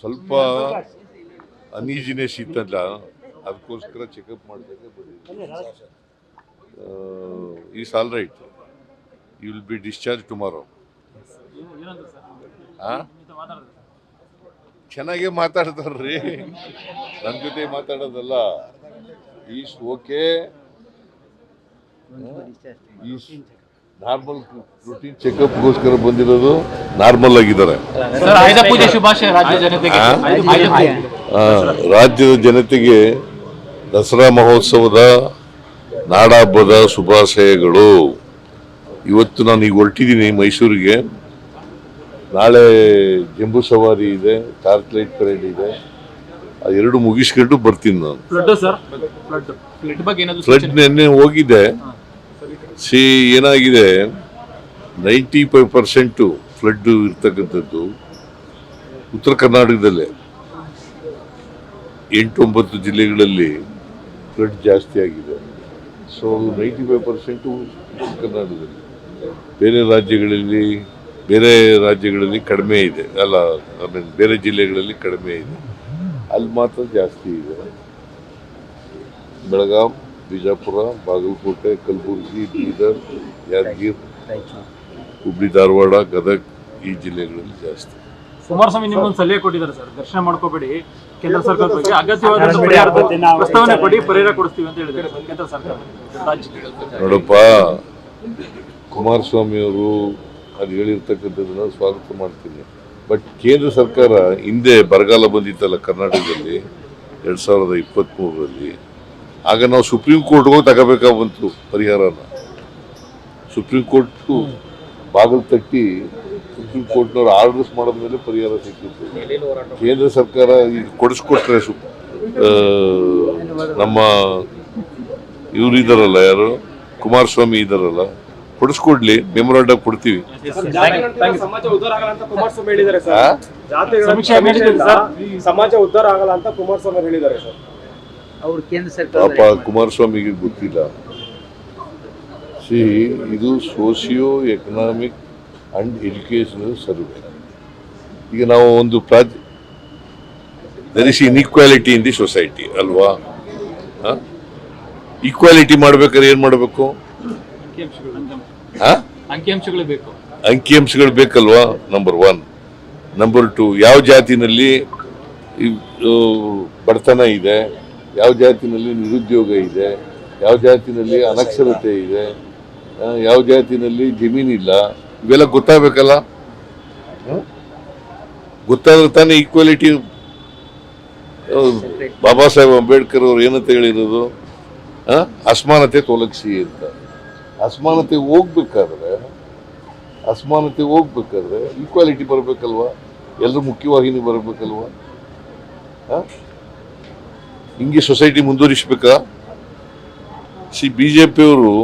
ಸ್ವಲ್ಪ ಅನೀಜಿನೆಸ್ ಇತ್ತಲ್ಲ ಅದಕ್ಕೋಸ್ಕರ ಚೆಕಪ್ ಮಾಡಿದಾಗ is all right you will be discharge tomorrow ಹಾಂ ಚೆನ್ನಾಗೇ ಮಾತಾಡ್ತಾರ್ರಿ. ನನ್ನ ಜೊತೆ ಮಾತಾಡೋದಲ್ಲ. Is okay is normal routine ಚೆಕಪ್ಗೋಸ್ಕರ ಬಂದಿರೋದು. ನಾರ್ಮಲ್ ಆಗಿದ್ದಾರೆ. ರಾಜ್ಯದ ಜನತೆಗೆ ದಸರಾ ಮಹೋತ್ಸವದ ನಾಡಹಬ್ಬದ ಶುಭಾಶಯಗಳು. ಇವತ್ತು ನಾನು ಈಗ ಹೊರಟಿದ್ದೀನಿ ಮೈಸೂರಿಗೆ. ನಾಳೆ ಜಂಬೂ ಸವಾರಿ ಇದೆ ಟಾರ್ಚ್ ಲೈಟ್ ಪರೇಡ್ ಇದೆ. ಅದೆರಡು ಎರಡು ಮುಗಿಸ್ಕೊಂಡು ಬರ್ತೀನಿ ನಾನು. ಫ್ಲಡ್ ನೆನ್ನೆ ಹೋಗಿದೆ. ಸಿ ಏನಾಗಿದೆ? ನೈಂಟಿ ಫೈವ್ ಪರ್ಸೆಂಟು ಫ್ಲಡ್ ಇರ್ತಕ್ಕಂಥದ್ದು ಉತ್ತರ ಕರ್ನಾಟಕದಲ್ಲೇ. ಎಂಟು ಒಂಬತ್ತು ಜಿಲ್ಲೆಗಳಲ್ಲಿ ಫ್ಲಡ್ ಜಾಸ್ತಿ ಆಗಿದೆ. ಸೊ ನೈಂಟಿ ಫೈವ್ ಪರ್ಸೆಂಟು ಉತ್ತರ ಕರ್ನಾಟಕದಲ್ಲಿ. ಬೇರೆ ರಾಜ್ಯಗಳಲ್ಲಿ ಬೇರೆ ರಾಜ್ಯಗಳಲ್ಲಿ ಕಡಿಮೆ ಇದೆ. ಅಲ್ಲ ಐ ಮೀನ್ ಬೇರೆ ಜಿಲ್ಲೆಗಳಲ್ಲಿ ಕಡಿಮೆ ಇದೆ. ಅಲ್ಲಿ ಮಾತ್ರ ಜಾಸ್ತಿ ಇದೆ. ಬೆಳಗಾಂ, ಬಿಜಾಪುರ, ಬಾಗಲಕೋಟೆ, ಕಲಬುರಗಿ, ಬೀದರ್, ಯಾದಗಿರ್. ಹುಬ್ಳಿ ಧಾರವಾಡ ಗದಗ ಈ ಜಿಲ್ಲೆಗಳಲ್ಲಿ ಜಾಸ್ತಿ. ಕುಮಾರಸ್ವಾಮಿ ನಿಮ್ಮೊಂದು ಸಲಹೆ ಕೊಟ್ಟಿದ್ದಾರೆ ಸರ್. ದರ್ಶನ ಮಾಡ್ಕೋಬೇಡಿ. ಕೇಂದ್ರ ಸರ್ಕಾರದ ಬಗ್ಗೆ ಅಗತ್ಯವಾದ ಪ್ರಸ್ತಾವನೆ ಕೊಡಿ ಪರಿಹಾರ ಕೊಡಿಸ್ತೀವಿ ಅಂತ ಹೇಳಿದ್ದಾರೆ ಕೇಂದ್ರ ಸರ್ಕಾರ. ನೋಡಪ್ಪ ಕುಮಾರಸ್ವಾಮಿ ಅವರು ಅದು ಹೇಳಿರ್ತಕ್ಕಂಥದ್ದನ್ನ ಸ್ವಾಗತ ಮಾಡ್ತೀನಿ. ಬಟ್ ಕೇಂದ್ರ ಸರ್ಕಾರ ಹಿಂದೆ ಬರಗಾಲ ಬಂದಿತ್ತಲ್ಲ ಕರ್ನಾಟಕದಲ್ಲಿ ಎರಡು ಸಾವಿರದ ಇಪ್ಪತ್ತ್ಮೂರರಲ್ಲಿ ಆಗ ನಾವು ಸುಪ್ರೀಂ ಕೋರ್ಟ್ಗೂ ತಗೋಬೇಕಾಗ ಬಂತು ಪರಿಹಾರನ? ಸುಪ್ರೀಂ ಕೋರ್ಟು ಬಾಗಿಲು ತಟ್ಟಿ ಸುಪ್ರೀಂ ಕೋರ್ಟ್ನವ್ರು ಆರ್ಡರ್ಸ್ ಮಾಡಿದ ಮೇಲೆ ಪರಿಹಾರ ಸಿಕ್ಕಿತ್ತು. ಕೇಂದ್ರ ಸರ್ಕಾರ ಈಗ ಕೊಡಿಸ್ಕೊಟ್ರೆ ಸು ನಮ್ಮ ಇವ್ರು ಇದಾರಲ್ಲ ಯಾರು? ಕುಮಾರಸ್ವಾಮಿ ಇದಾರಲ್ಲ. ಕೊಡಿಸ್ಕೊಡ್ಲಿ ಮೆಮೊರಾಂಡಮ್ ಕೊಡ್ತೀವಿ. ಸಮಾಜ ಉದ್ಧಾರ ಆಗಲ್ಲ ಅಂತ ಕುಮಾರಸ್ವಾಮಿ ಹೇಳಿದ್ದಾರೆ ಸರ್. ಆ? ಜಾತಿಗಳ ಸಮೀಕ್ಷೆ ಸಮೀಕ್ಷೆಯಿಂದ ಮಾಡಿದ್ದೀವಿ ಸಮಾಜ ಉದ್ಧಾರ ಆಗಲ್ಲ ಅಂತ ಕುಮಾರಸ್ವಾಮಿ ಹೇಳಿದ್ದಾರೆ ಸರ್. ಅವ್ರು ಕೇಂದ್ರ ಪಾಪ ಕುಮಾರಸ್ವಾಮಿಗೆ ಗೊತ್ತಿಲ್ಲ. ಸಿ ಇದು socio economic and educational survey ಈಗ ನಾವು ಒಂದು ಪ್ರಾಜ್ there is inequality in the society ಅಲ್ವಾ? ಈಕ್ವಾಲಿಟಿ ಮಾಡ್ಬೇಕಾದ್ರೆ ಏನು ಮಾಡಬೇಕು? ಅಂಕಿಅಂಶಗಳು ಬೇಕು. ಅಂಕಿಅಂಶಗಳು ಬೇಕಲ್ವಾ? ನಂಬರ್ ಒನ್ ನಂಬರ್ ಟು ಯಾವ ಜಾತಿನಲ್ಲಿ ಬಡತನ ಇದೆ? ಯಾವ ಜಾತಿನಲ್ಲಿ ನಿರುದ್ಯೋಗ ಇದೆ? ಯಾವ ಜಾತಿನಲ್ಲಿ ಅನಕ್ಷರತೆ ಇದೆ? ಯಾವ ಜಾತಿನಲ್ಲಿ ಇಲ್ಲ. ಇವೆಲ್ಲ ಗೊತ್ತಾಗಬೇಕಲ್ಲ? ಗೊತ್ತಾದ್ರೆ ತಾನೇ ಈಕ್ವಾಲಿಟಿ ಬಾಬಾ ಸಾಹೇಬ್ ಅಂಬೇಡ್ಕರ್ ಅವ್ರು ಏನಂತ ಹೇಳಿರೋದು? ಅಸಮಾನತೆ ತೊಲಗಿಸಿ ಅಂತ. ಅಸಮಾನತೆ ಹೋಗ್ಬೇಕಾದ್ರೆ ಅಸಮಾನತೆ ಹೋಗ್ಬೇಕಾದ್ರೆ ಈಕ್ವಾಲಿಟಿ ಬರಬೇಕಲ್ವಾ? ಎಲ್ಲರೂ ಮುಖ್ಯವಾಹಿನಿ ಬರಬೇಕಲ್ವಾ? ಹಿಂಗೆ ಸೊಸೈಟಿ ಮುಂದುವರಿಸ್ಬೇಕಾ? ಸಿ ಬಿ ಜೆ ಪಿಯವರು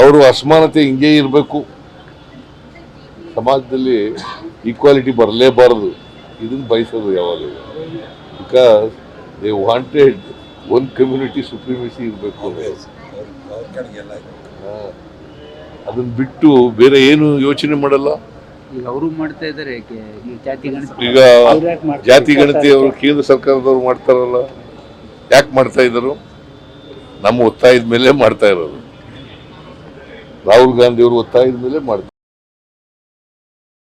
ಅವರು ಅಸಮಾನತೆ ಹಿಂಗೇ ಇರಬೇಕು. ಸಮಾಜದಲ್ಲಿ ಈಕ್ವಾಲಿಟಿ ಬರಲೇಬಾರದು. ಇದನ್ನು ಬಯಸೋದು ಯಾವಾಗಲೂ. Because they wanted one community supremacy ಇರಬೇಕು ಅದನ್ನು ಬಿಟ್ಟು ಬೇರೆ ಏನು ಯೋಚನೆ ಮಾಡಲ್ಲ. ಈಗ ಅವರು ಮಾಡ್ತಾ ಇದ್ದಾರೆ ಈ ಜಾತಿ ಗಣತಿ ಈಗ ಜಾತಿ ಗಣತಿ ಅವರು ಕೇಂದ್ರ ಸರ್ಕಾರದವರು ಮಾಡ್ತಾರಲ್ಲ. ಯಾಕೆ ಮಾಡ್ತಾ ಇದ್ದರು? ನಮ್ಮ ಒತ್ತಾಯದ ಮೇಲೆ ಮಾಡ್ತಾ ಇರೋದು. ರಾಹುಲ್ ಗಾಂಧಿ ಅವರು ಒತ್ತಾಯದ ಮೇಲೆ ಮಾಡ್ತಾರೆ.